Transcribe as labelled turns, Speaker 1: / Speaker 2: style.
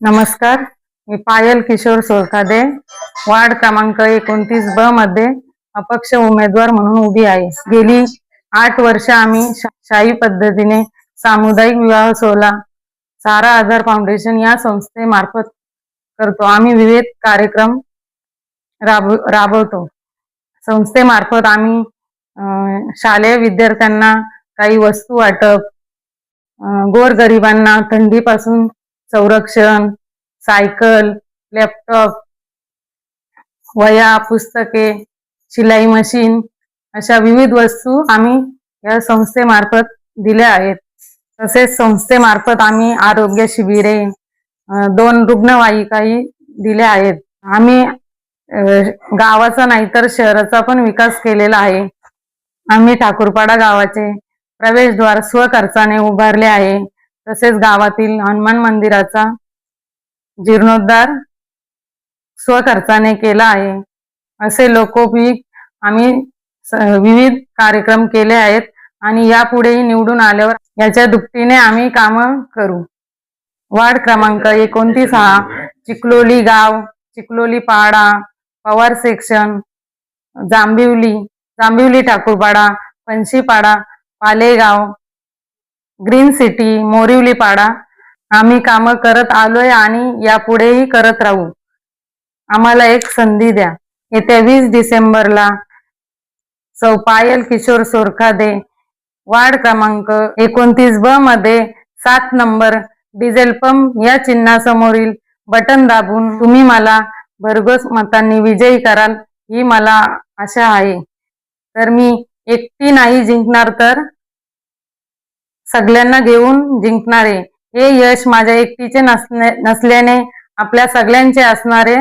Speaker 1: नमस्कार मी पायल किशोर सोरखादे वार्ड क्रमांक एकोणतीस ब मध्ये अपक्ष उमेदवार म्हणून उभी आहे. गेली आठ वर्ष आम्ही शा- शाही पद्धतीने सामुदायिक विवाह सोहळा सारा आधार फाउंडेशन या संस्थेमार्फत करतो. आम्ही विविध कार्यक्रम राब राबवतो. संस्थेमार्फत आम्ही शालेय विद्यार्थ्यांना काही वस्तू वाटप गोरगरिबांना थंडीपासून संरक्षण सायकल लॅपटॉप वया पुस्तके शिलाई मशीन अशा विविध वस्तू आम्ही या संस्थेमार्फत दिल्या आहेत. तसेच संस्थेमार्फत आम्ही आरोग्य शिबिरे दोन रुग्णवाहिकाही दिल्या आहेत. आम्ही गावाचा नाही तर शहराचा पण विकास केलेला आहे. आम्ही ठाकूरपाडा गावाचे प्रवेशद्वार स्वखर्चाने उभारले आहे. तसेच गावातील हनुमान मंदिराचा जीर्णोद्धार स्वखर्चाने केला आहे. असे लोकोपयोगी आम्ही स- विविध कार्यक्रम केले आहेत आणि यापुढेही निवडून आल्यावर याच्या दुपटीने आम्ही कामं करू. वार्ड क्रमांक एकोणतीस हा चिखलोली गाव Chikhloli Pada Pawar section Jambhivali Jambhivali Thakurpada Panshipada Palegaon Green City Morivali Pada आम्ही कामं करत आलोय आणि यापुढेही करत राहू. आम्हाला एक संधी द्या. येत्या वीस डिसेंबरला सौ पायल किशोर सोरखादे वार्ड क्रमांक एकोणतीस ब मध्ये सात नंबर डिझेल पंप या चिन्हासमोरील बटन दाबून तुम्ही मला भरघोस मतांनी विजयी कराल ही मला आशा आहे. तर मी एकटी नाही जिंकणार तर? सगळ्यांना घेऊन जिंकणारे. हे यश माझ्या एकटीचे नसल्याने आपल्या सगळ्यांचे असणारे